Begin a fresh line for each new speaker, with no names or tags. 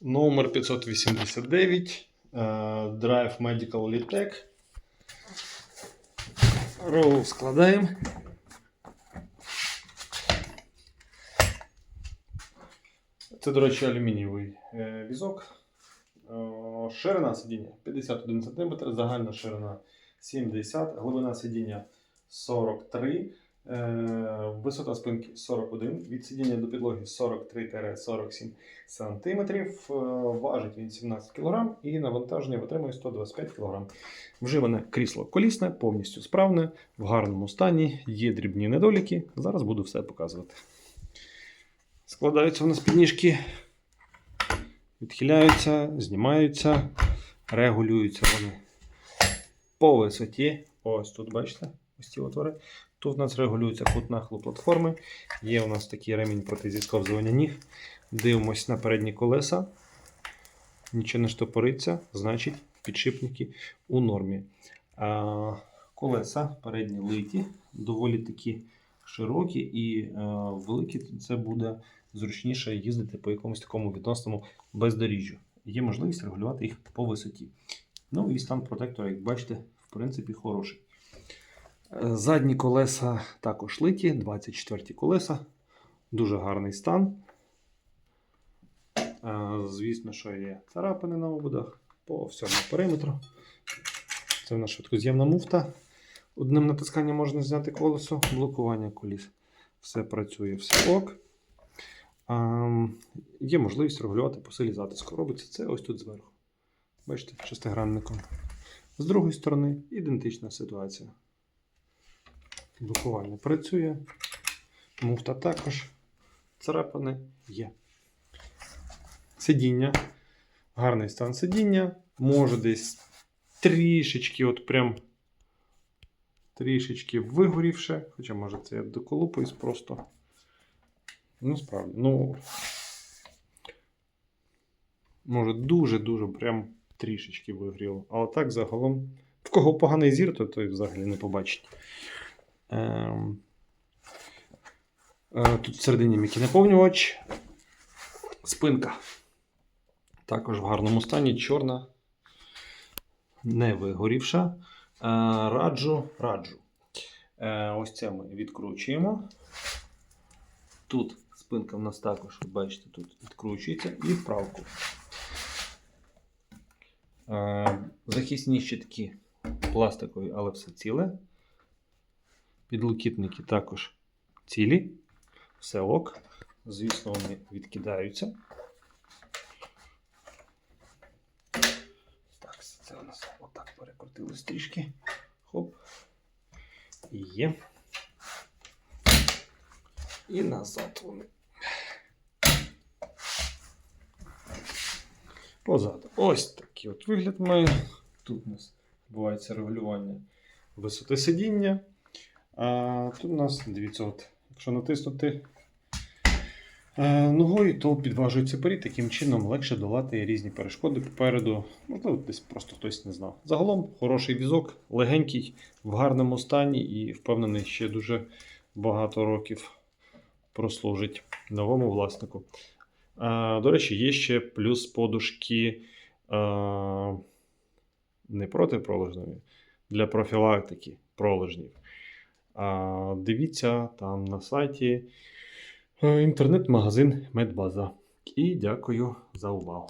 Номер 589. е, Drive Medical Litec. Роу складаємо. Це, до речі, алюмінієвий е, візок. Е, Ширина сидіння 51 см, загальна ширина 70 глибина сидіння 43 е, Висота спинки 41, від сидіння до підлоги 43-47 см. Е, Важить він 17 кг і навантаження витримує 125 кг. Вживане крісло колісне, повністю справне, в гарному стані, є дрібні недоліки. Зараз буду все показувати. Складаються у нас підніжки, відхиляються, знімаються, регулюються вони по висоті. Ось тут, бачите, ось ці отвори. Тут у нас регулюється кут нахилу платформи. Є у нас такий ремінь проти зісковзування ніг. Дивимось на передні колеса. Нічого не штопориться, значить підшипники у нормі. А, колеса передні литі, доволі такі широкі і е, великі. Це буде зручніше їздити по якомусь такому відносному бездоріжжю. Є можливість регулювати їх по висоті. Ну і стан протектора, як бачите, в принципі, хороший. Задні колеса також литі, 24 колеса. Дуже гарний стан. Е, Звісно, що є царапини на ободах по всьому периметру. Це в нас швидкоз'ємна муфта. Одним натисканням можна зняти колесо, блокування коліс. Все працює, все ок. А, є можливість регулювати по силі затиску. Робиться це ось тут зверху. Бачите, шестигранником. З другої сторони ідентична ситуація. Блокування працює. Муфта також. Царапини є. Сидіння. Гарний стан сидіння. Може десь трішечки, от прям трішечки вигорівше. Хоча, може, це я доколупаюсь просто. Ну, справді. Ну. Може, дуже-дуже прям трішечки вигріло. Але так загалом. В кого поганий зір, то той взагалі не побачить. Ем... Е, Тут всередині м'який наповнювач. Спинка. Також в гарному стані, чорна, не вигорівша. Е, Раджу, раджу. Е, Ось це ми відкручуємо. Тут спинка в нас також, бачите, тут відкручується і вправку. Захисні щитки пластикові, але все ціле. Підлокітники також цілі. Все ок. Звісно, вони відкидаються. Так, це у нас отак перекрутилось трішки. Хоп. І є. І назад вони. Позаду. Ось такий от вигляд має. Тут у нас відбувається регулювання висоти сидіння. А тут у нас, дивіться, от, якщо натиснути е, ногою, то підважується перед, таким чином легше долати різні перешкоди попереду. Можливо, десь просто хтось не знав. Загалом хороший візок, легенький, в гарному стані і впевнений, ще дуже багато років прослужить новому власнику. А, до речі, є ще плюс подушки а, не протипролежневі, для профілактики пролежнів. Дивіться там на сайті е, інтернет-магазин Медбаза. І дякую за увагу.